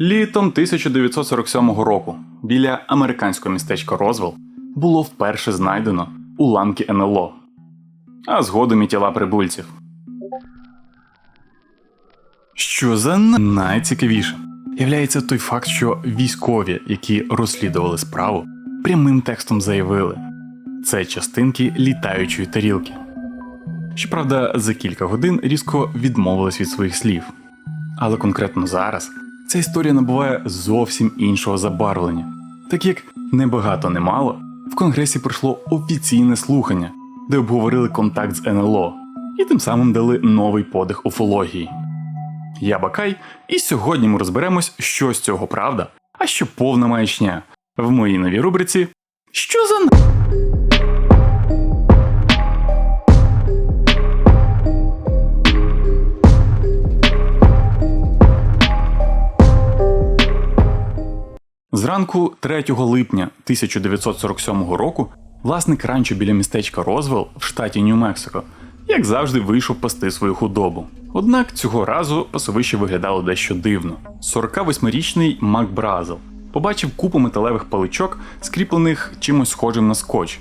Літом 1947 року біля американського містечка Розвел було вперше знайдено уламки НЛО, а згодом і тіла прибульців. Що за найцікавіше являється той факт, що військові, які розслідували справу, прямим текстом заявили це частинки літаючої тарілки. Щоправда, за кілька годин різко відмовились від своїх слів. Але конкретно зараз ця історія набуває зовсім іншого забарвлення, так як небагато не мало, в Конгресі пройшло офіційне слухання, де обговорили контакт з НЛО і тим самим дали новий подих уфології. Я Бакай, і сьогодні ми розберемось, що з цього правда, а що повна маячня в моїй новій рубриці Що за н... Зранку 3 липня 1947 року власник ранчо біля містечка Розвел в штаті Нью-Мексико, як завжди, вийшов пасти свою худобу. Однак цього разу пасовище виглядало дещо дивно. 48-річний Мак Бразел побачив купу металевих паличок, скріплених чимось схожим на скотч,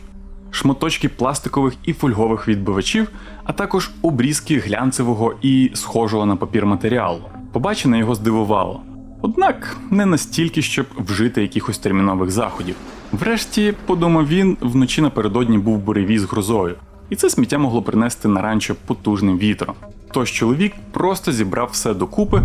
шматочки пластикових і фольгових відбивачів, а також обрізки глянцевого і схожого на папір матеріалу. Побачене його здивувало. Однак не настільки, щоб вжити якихось термінових заходів. Врешті, подумав він, вночі напередодні був буревій з грозою, і це сміття могло принести на ранчо потужним вітром. Тож чоловік просто зібрав все докупи,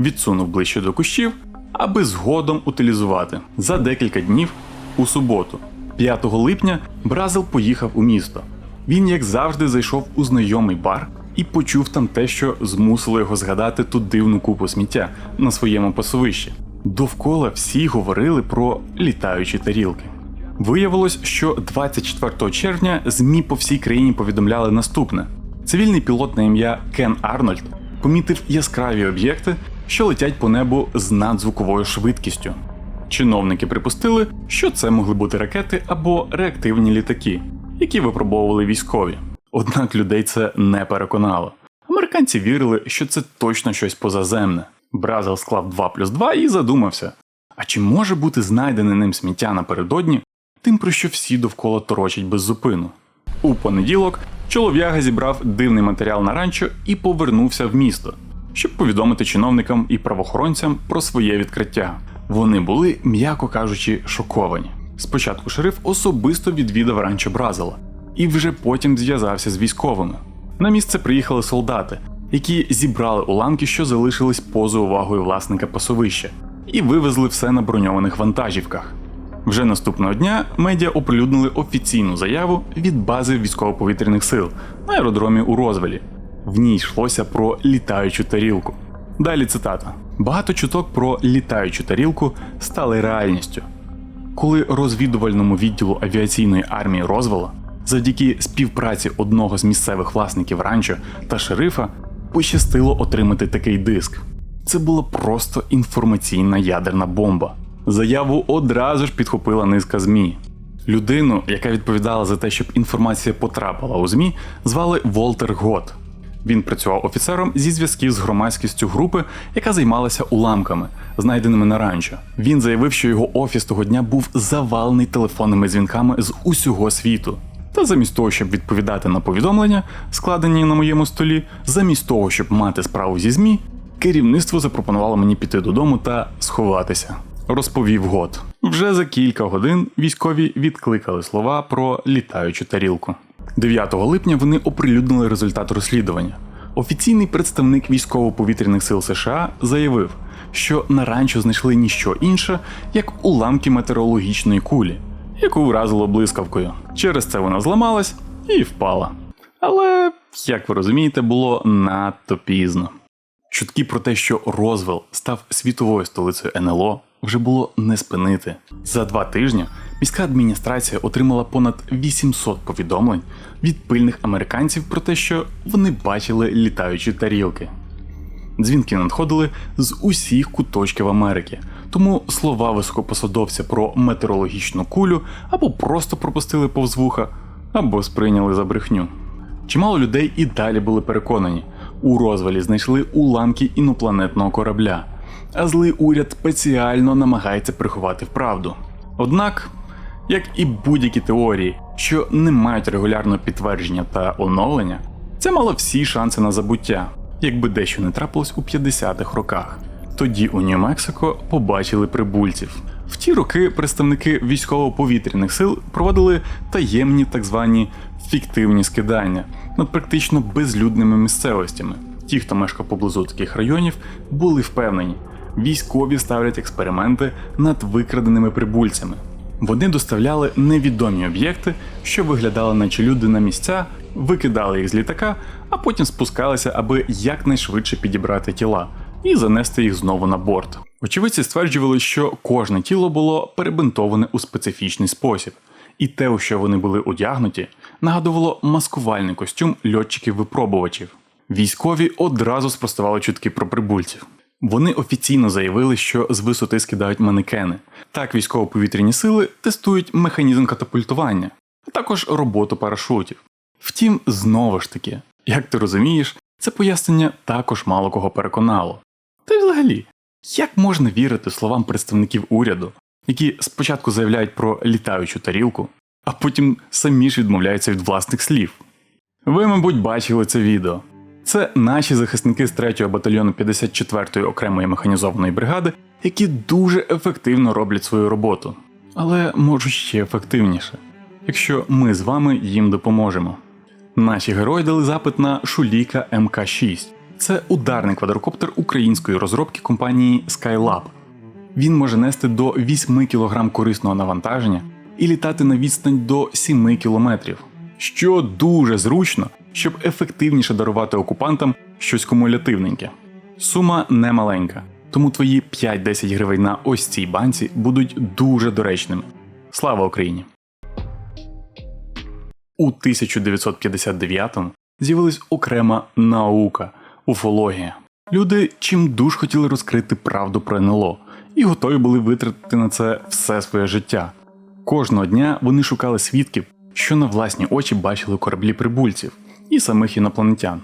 відсунув ближче до кущів, аби згодом утилізувати. За декілька днів, у суботу, 5 липня, Бразил поїхав у місто. Він, як завжди, зайшов у знайомий бар і почув там те, що змусило його згадати ту дивну купу сміття на своєму пасовищі. Довкола всі говорили про літаючі тарілки. Виявилось, що 24 червня ЗМІ по всій країні повідомляли наступне: цивільний пілот на ім'я Кен Арнольд помітив яскраві об'єкти, що летять по небу з надзвуковою швидкістю. Чиновники припустили, що це могли бути ракети або реактивні літаки, які випробовували військові. Однак людей це не переконало. Американці вірили, що це точно щось позаземне. Бразил склав 2 плюс 2 і задумався: а чи може бути знайдене ним сміття напередодні, тим про що всі довкола торочать без зупину? У понеділок чолов'яга зібрав дивний матеріал на ранчо і повернувся в місто, щоб повідомити чиновникам і правоохоронцям про своє відкриття. Вони були, м'яко кажучи, шоковані. Спочатку шериф особисто відвідав ранчо Бразила і вже потім зв'язався з військовими. На місце приїхали солдати, які зібрали уламки, що залишились поза увагою власника пасовища, і вивезли все на броньованих вантажівках. Вже наступного дня медіа оприлюднили офіційну заяву від бази військово-повітряних сил на аеродромі у Розвелі. В ній йшлося про літаючу тарілку. Далі цитата: багато чуток про літаючу тарілку стали реальністю. Коли розвідувальному відділу авіаційної армії Розвела завдяки співпраці одного з місцевих власників ранчо та шерифа пощастило отримати такий диск. Це була просто інформаційна ядерна бомба. Заяву одразу ж підхопила низка ЗМІ. Людину, яка відповідала за те, щоб інформація потрапила у ЗМІ, звали Волтер Гот. Він працював офіцером зі зв'язків з громадськістю групи, яка займалася уламками, знайденими на ранчо. Він заявив, що його офіс того дня був завалений телефонними дзвінками з усього світу. Та замість того, щоб відповідати на повідомлення, складені на моєму столі, замість того, щоб мати справу зі ЗМІ, керівництво запропонувало мені піти додому та сховатися. Розповів Гот. Вже за кілька годин військові відкликали слова про літаючу тарілку. 9 липня вони оприлюднили результат розслідування. Офіційний представник військово-повітряних сил США заявив, що на ранчо знайшли ніщо інше, як уламки метеорологічної кулі, яку вразило блискавкою. Через це вона зламалась і впала. Але, як ви розумієте, було надто пізно. Чутки про те, що Розвел став світовою столицею НЛО, вже було не спинити. За два тижні міська адміністрація отримала понад 800 повідомлень від пильних американців про те, що вони бачили літаючі тарілки. Дзвінки надходили з усіх куточків Америки, тому слова високопосадовця про метеорологічну кулю або просто пропустили повз вуха, або сприйняли за брехню. Чимало людей і далі були переконані, у розвалі знайшли уламки інопланетного корабля, а злий уряд спеціально намагається приховати вправду. Однак, як і будь-які теорії, що не мають регулярного підтвердження та оновлення, це мало всі шанси на забуття, якби дещо не трапилось у 50-х роках. Тоді у Нью-Мексико побачили прибульців. В ті роки представники військово-повітряних сил проводили таємні так звані фіктивні скидання над практично безлюдними місцевостями. Ті, хто мешкав поблизу таких районів, були впевнені, військові ставлять експерименти над викраденими прибульцями. Вони доставляли невідомі об'єкти, що виглядали наче люди на місця, викидали їх з літака, а потім спускалися, аби якнайшвидше підібрати тіла і занести їх знову на борт. Очевидці стверджували, що кожне тіло було перебинтоване у специфічний спосіб, і те, у що вони були одягнуті, нагадувало маскувальний костюм льотчиків-випробувачів. Військові одразу спростували чутки про прибульців. Вони офіційно заявили, що з висоти скидають манекени. Так військово-повітряні сили тестують механізм катапультування, а також роботу парашутів. Втім, знову ж таки, як ти розумієш, це пояснення також мало кого переконало. Та й взагалі, як можна вірити словам представників уряду, які спочатку заявляють про літаючу тарілку, а потім самі ж відмовляються від власних слів? Ви, мабуть, бачили це відео. Це наші захисники з 3-го батальйону 54-ї окремої механізованої бригади, які дуже ефективно роблять свою роботу, але можуть ще ефективніше, якщо ми з вами їм допоможемо. Наші герої дали запит на Шуліка МК6. Це ударний квадрокоптер української розробки компанії Skylab. Він може нести до 8 кг корисного навантаження і літати на відстань до 7 км, що дуже зручно, щоб ефективніше дарувати окупантам щось кумулятивненьке. Сума не маленька, тому твої 5-10 гривень на ось цій банці будуть дуже доречними. Слава Україні! У 1959-му з'явилась окрема наука уфологія. Люди чим дуж хотіли розкрити правду про НЛО і готові були витратити на це все своє життя. Кожного дня вони шукали свідків, що на власні очі бачили кораблі прибульців і самих інопланетян.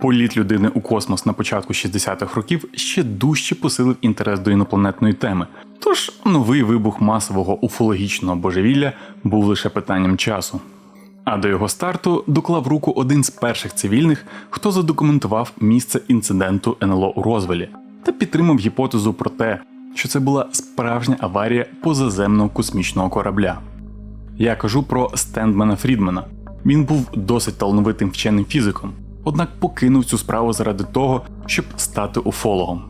Політ людини у космос на початку 60-х років ще дужче посилив інтерес до інопланетної теми, тож новий вибух масового уфологічного божевілля був лише питанням часу. А до його старту доклав руку один з перших цивільних, хто задокументував місце інциденту НЛО у Розвелі та підтримав гіпотезу про те, що це була справжня аварія позаземного космічного корабля. Я кажу про Стендмена Фрідмена. Він був досить талановитим вченим фізиком, однак покинув цю справу заради того, щоб стати уфологом.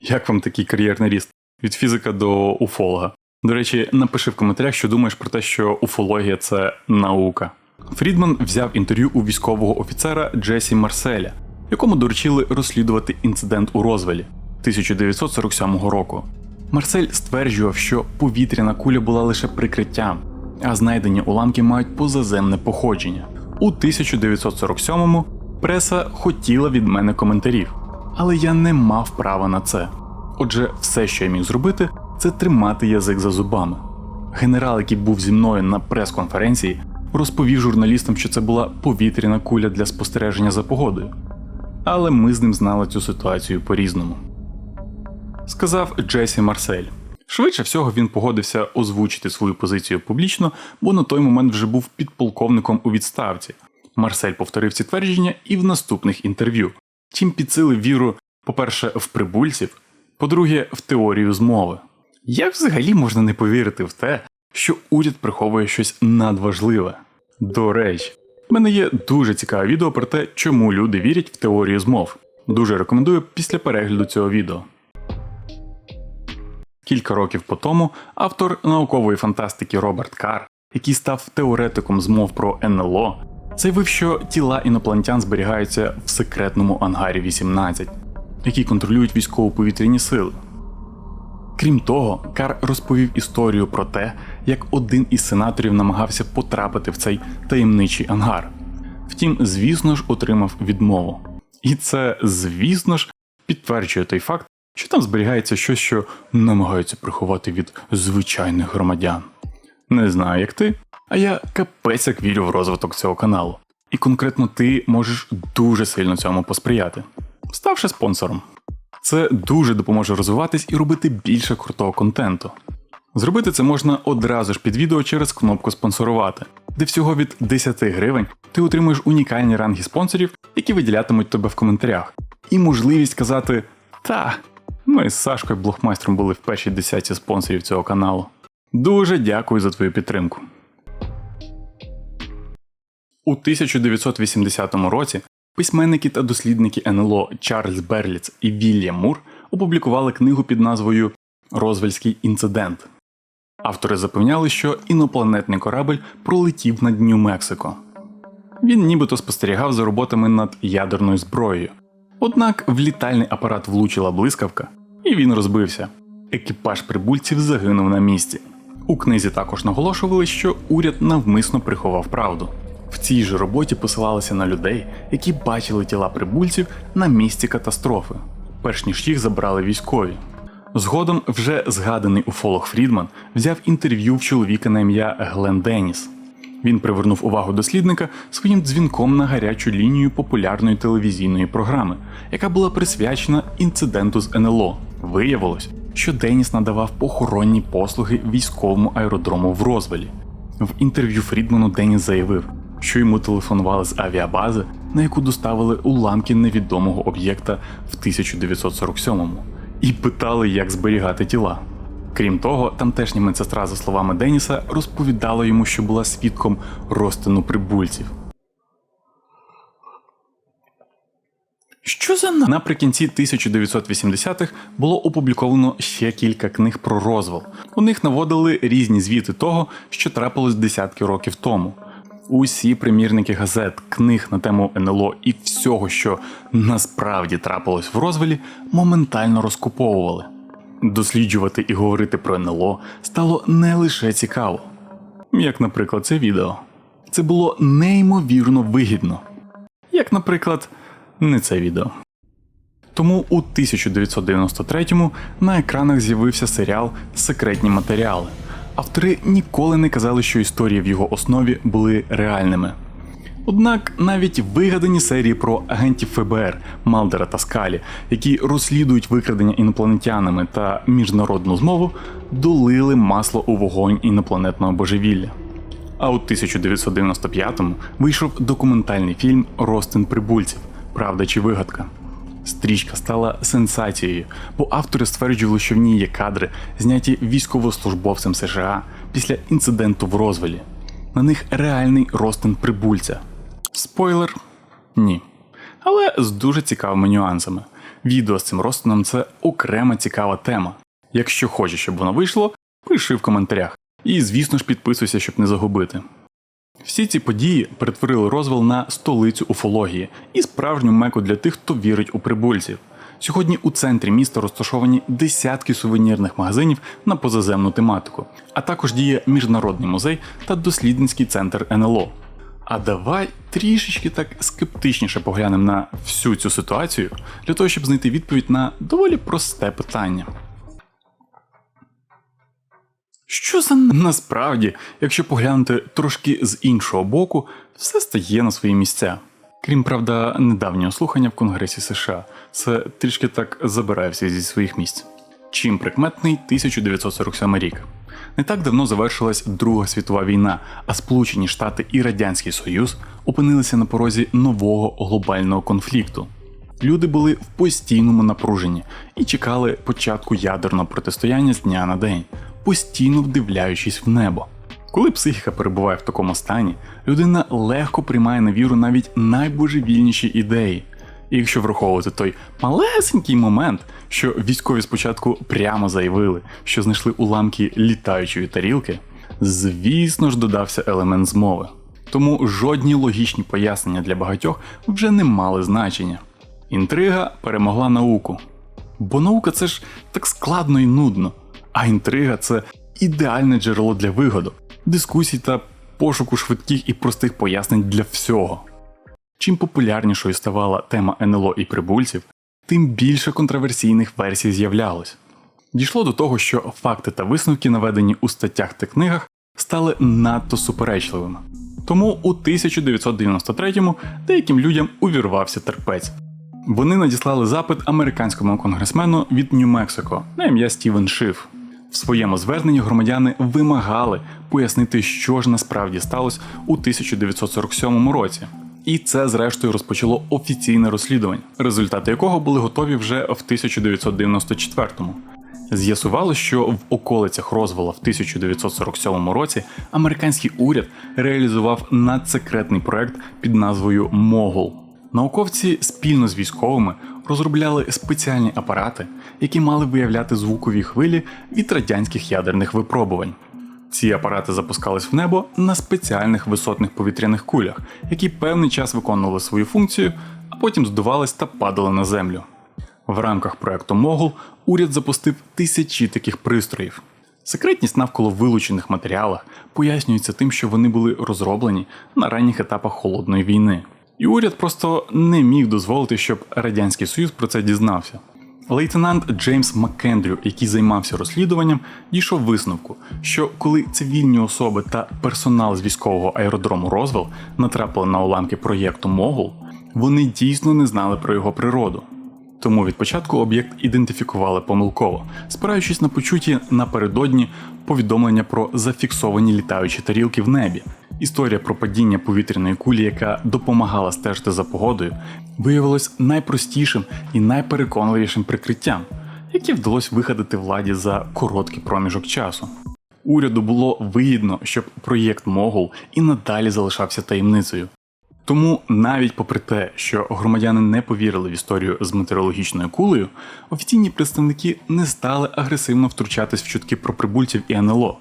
Як вам такий кар'єрний ріст від фізика до уфолога? До речі, напиши в коментарях, що думаєш про те, що уфологія це наука. Фрідман взяв інтерв'ю у військового офіцера Джесі Марселя, якому доручили розслідувати інцидент у Розвелі 1947 року. Марсель стверджував, що повітряна куля була лише прикриттям, а знайдені уламки мають позаземне походження. У 1947-му преса хотіла від мене коментарів, але я не мав права на це. Отже, все, що я міг зробити, це тримати язик за зубами. Генерал, який був зі мною на прес-конференції, розповів журналістам, що це була повітряна куля для спостереження за погодою. Але ми з ним знали цю ситуацію по-різному. Сказав Джесі Марсель. Швидше всього він погодився озвучити свою позицію публічно, бо на той момент вже був підполковником у відставці. Марсель повторив ці твердження і в наступних інтерв'ю. Чим підсилив віру, по-перше, в прибульців, по-друге, в теорію змови. Як взагалі можна не повірити в те, що уряд приховує щось надважливе? До речі, в мене є дуже цікаве відео про те, чому люди вірять в теорію змов. Дуже рекомендую після перегляду цього відео. Кілька років по тому автор наукової фантастики Роберт Карр, який став теоретиком змов про НЛО, заявив, що тіла інопланетян зберігаються в секретному ангарі 18, який контролюють військово-повітряні сили. Крім того, Кар розповів історію про те, як один із сенаторів намагався потрапити в цей таємничий ангар. Втім, звісно ж, отримав відмову. І це, звісно ж, підтверджує той факт, що там зберігається щось, що намагаються приховати від звичайних громадян. Не знаю, як ти, а я капець як вірю в розвиток цього каналу. І конкретно ти можеш дуже сильно цьому посприяти, ставши спонсором. Це дуже допоможе розвиватись і робити більше крутого контенту. Зробити це можна одразу ж під відео через кнопку спонсорувати, де всього від 10 гривень ти отримуєш унікальні ранги спонсорів, які виділятимуть тебе в коментарях, і можливість казати Та, ми з Сашкою Блохмайстром були в першій десятці спонсорів цього каналу. Дуже дякую за твою підтримку. У 1980 році письменники та дослідники НЛО Чарльз Берліц і Вільям Мур опублікували книгу під назвою Розвельський інцидент. Автори запевняли, що інопланетний корабль пролетів над Нью-Мексико. Він нібито спостерігав за роботами над ядерною зброєю. Однак в літальний апарат влучила блискавка, і він розбився. Екіпаж прибульців загинув на місці. У книзі також наголошували, що уряд навмисно приховав правду. В цій же роботі посилалися на людей, які бачили тіла прибульців на місці катастрофи, перш ніж їх забрали військові. Згодом вже згаданий уфолог Фрідман взяв інтерв'ю в чоловіка на ім'я Глен Деніс. Він привернув увагу дослідника своїм дзвінком на гарячу лінію популярної телевізійної програми, яка була присвячена інциденту з НЛО. Виявилось, що Деніс надавав похоронні послуги військовому аеродрому в Розвелі. В інтерв'ю Фрідману Деніс заявив, що йому телефонували з авіабази, на яку доставили уламки невідомого об'єкта в 1947-му, і питали, як зберігати тіла. Крім того, тамтешня медсестра, за словами Деніса, розповідала йому, що була свідком розтину прибульців. Що за на- наприкінці 1980-х було опубліковано ще кілька книг про розвал. У них наводили різні звіти того, що трапилось десятки років тому. Усі примірники газет, книг на тему НЛО і всього, що насправді трапилось в розвалі, моментально розкуповували. Досліджувати і говорити про НЛО стало не лише цікаво, як, наприклад, це відео. Це було неймовірно вигідно. Як, наприклад, не це відео. Тому у 1993-му на екранах з'явився серіал Секретні матеріали. Автори ніколи не казали, що історії в його основі були реальними. Однак навіть вигадані серії про агентів ФБР Малдера та Скалі, які розслідують викрадення інопланетянами та міжнародну змову, долили масло у вогонь інопланетного божевілля. А у 1995-му вийшов документальний фільм Ростин прибульців Правда чи вигадка. Стрічка стала сенсацією, бо автори стверджували, що в ній є кадри, зняті військовослужбовцем США після інциденту в розвалі. На них реальний ростин прибульця. Спойлер ні. Але з дуже цікавими нюансами. Відео з цим розтином це окрема цікава тема. Якщо хочеш, щоб воно вийшло, пиши в коментарях. І, звісно ж, підписуйся, щоб не загубити. Всі ці події перетворили розвал на столицю уфології і справжню меку для тих, хто вірить у прибульців. Сьогодні у центрі міста розташовані десятки сувенірних магазинів на позаземну тематику, а також діє міжнародний музей та дослідницький центр НЛО. А давай трішечки так скептичніше поглянемо на всю цю ситуацію для того, щоб знайти відповідь на доволі просте питання. Що за насправді, якщо поглянути трошки з іншого боку, все стає на свої місця. Крім правда, недавнього слухання в Конгресі США, це трішки так забирає всі зі своїх місць. Чим прикметний 1947 рік. Не так давно завершилась Друга світова війна, а Сполучені Штати і Радянський Союз опинилися на порозі нового глобального конфлікту. Люди були в постійному напруженні і чекали початку ядерного протистояння з дня на день, постійно вдивляючись в небо. Коли психіка перебуває в такому стані, людина легко приймає на віру навіть найбожевільніші ідеї. І якщо враховувати той малесенький момент, що військові спочатку прямо заявили, що знайшли уламки літаючої тарілки, звісно ж додався елемент змови. Тому жодні логічні пояснення для багатьох вже не мали значення. Інтрига перемогла науку. Бо наука це ж так складно і нудно, а інтрига це ідеальне джерело для вигоду, дискусій та пошуку швидких і простих пояснень для всього. Чим популярнішою ставала тема НЛО і прибульців, тим більше контроверсійних версій з'являлось. Дійшло до того, що факти та висновки, наведені у статтях та книгах, стали надто суперечливими. Тому у 1993-му деяким людям увірвався терпець. Вони надіслали запит американському конгресмену від Нью-Мексико на ім'я Стівен Шиф. В своєму зверненні громадяни вимагали пояснити, що ж насправді сталося у 1947 році. І це, зрештою, розпочало офіційне розслідування, результати якого були готові вже в 1994-му. З'ясувало, що в околицях Розвела в 1947 році американський уряд реалізував надсекретний проект під назвою Могул. Науковці спільно з військовими розробляли спеціальні апарати, які мали виявляти звукові хвилі від радянських ядерних випробувань. Ці апарати запускались в небо на спеціальних висотних повітряних кулях, які певний час виконували свою функцію, а потім здувались та падали на землю. В рамках проекту Могул уряд запустив тисячі таких пристроїв. Секретність навколо вилучених матеріалах пояснюється тим, що вони були розроблені на ранніх етапах холодної війни. І уряд просто не міг дозволити, щоб Радянський Союз про це дізнався. Лейтенант Джеймс Маккендрю, який займався розслідуванням, дійшов висновку, що коли цивільні особи та персонал з військового аеродрому Розвел натрапили на уламки проєкту Могул, вони дійсно не знали про його природу. Тому від початку об'єкт ідентифікували помилково, спираючись на почуті напередодні повідомлення про зафіксовані літаючі тарілки в небі. Історія про падіння повітряної кулі, яка допомагала стежити за погодою, виявилась найпростішим і найпереконливішим прикриттям, яке вдалося вигадати владі за короткий проміжок часу. Уряду було вигідно, щоб проєкт Могул і надалі залишався таємницею. Тому навіть попри те, що громадяни не повірили в історію з метеорологічною кулею, офіційні представники не стали агресивно втручатись в чутки про прибульців і НЛО.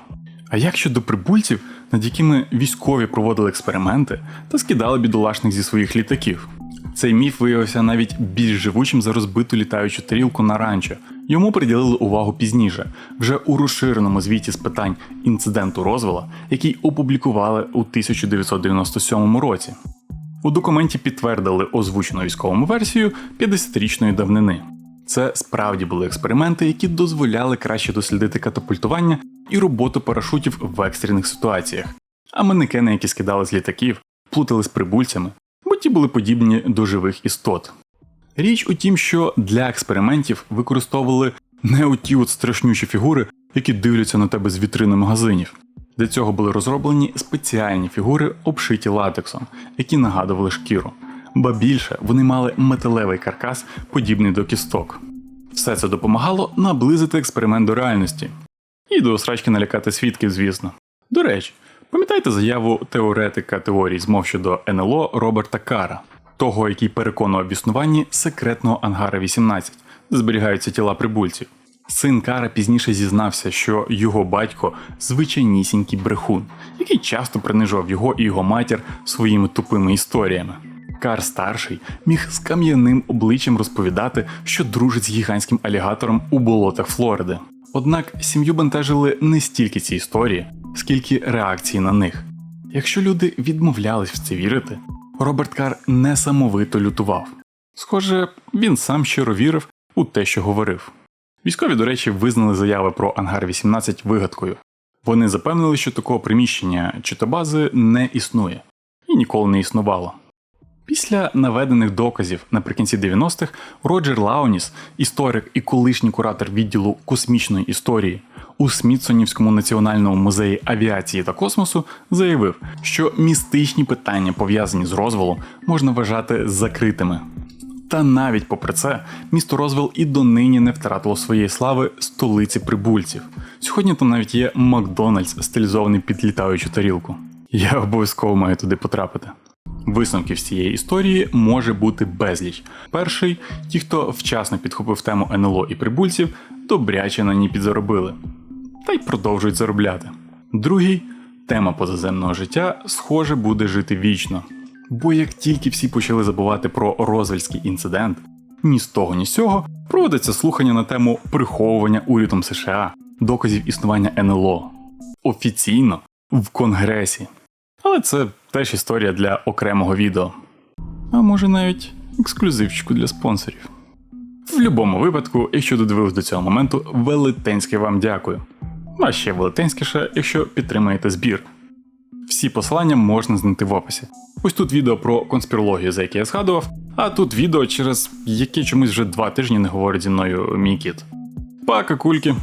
А як щодо прибульців, над якими військові проводили експерименти та скидали бідолашних зі своїх літаків? Цей міф виявився навіть більш живучим за розбиту літаючу тарілку на ранчо. Йому приділили увагу пізніше, вже у розширеному звіті з питань інциденту Розвела, який опублікували у 1997 році. У документі підтвердили озвучену військовому версію 50-річної давнини. Це справді були експерименти, які дозволяли краще дослідити катапультування і роботу парашутів в екстрених ситуаціях. А манекени, які скидали з літаків, плутали з прибульцями, бо ті були подібні до живих істот. Річ у тім, що для експериментів використовували не оті от страшнючі фігури, які дивляться на тебе з вітрини магазинів. Для цього були розроблені спеціальні фігури, обшиті латексом, які нагадували шкіру. Ба більше вони мали металевий каркас, подібний до кісток. Все це допомагало наблизити експеримент до реальності. І до осрачки налякати свідків, звісно. До речі, пам'ятаєте заяву теоретика теорій змов щодо НЛО Роберта Кара, того, який переконував в існуванні секретного ангара 18, де зберігаються тіла прибульців. Син Кара пізніше зізнався, що його батько звичайнісінький брехун, який часто принижував його і його матір своїми тупими історіями. Кар старший міг з кам'яним обличчям розповідати, що дружить з гігантським алігатором у болотах Флориди. Однак сім'ю бентежили не стільки ці історії, скільки реакції на них. Якщо люди відмовлялись в це вірити, Роберт Кар несамовито лютував. Схоже, він сам щиро вірив у те, що говорив. Військові, до речі, визнали заяви про Ангар 18 вигадкою. Вони запевнили, що такого приміщення чи то бази не існує і ніколи не існувало. Після наведених доказів наприкінці 90-х Роджер Лауніс, історик і колишній куратор відділу космічної історії у Смітсонівському національному музеї авіації та космосу, заявив, що містичні питання, пов'язані з розвалом, можна вважати закритими. Та навіть попри це, місто Розвел і донині не втратило своєї слави столиці прибульців. Сьогодні там навіть є Макдональдс, стилізований під літаючу тарілку. Я обов'язково маю туди потрапити. Висновків з цієї історії може бути безліч. Перший ті, хто вчасно підхопив тему НЛО і прибульців, добряче на ній підзаробили. Та й продовжують заробляти. Другий тема позаземного життя, схоже, буде жити вічно. Бо як тільки всі почали забувати про розвельський інцидент, ні з того, ні з цього проводиться слухання на тему приховування урядом США, доказів існування НЛО офіційно в Конгресі. Але це теж історія для окремого відео. А може навіть ексклюзивчику для спонсорів. В будь-якому випадку, якщо додивились до цього моменту, велетенське вам дякую. А ще велетенськіше, якщо підтримаєте збір. Всі посилання можна знайти в описі. Ось тут відео про конспірологію, за яке я згадував, А тут відео, через яке чомусь вже два тижні не говорить зі мною мій кіт. Пока, кульки.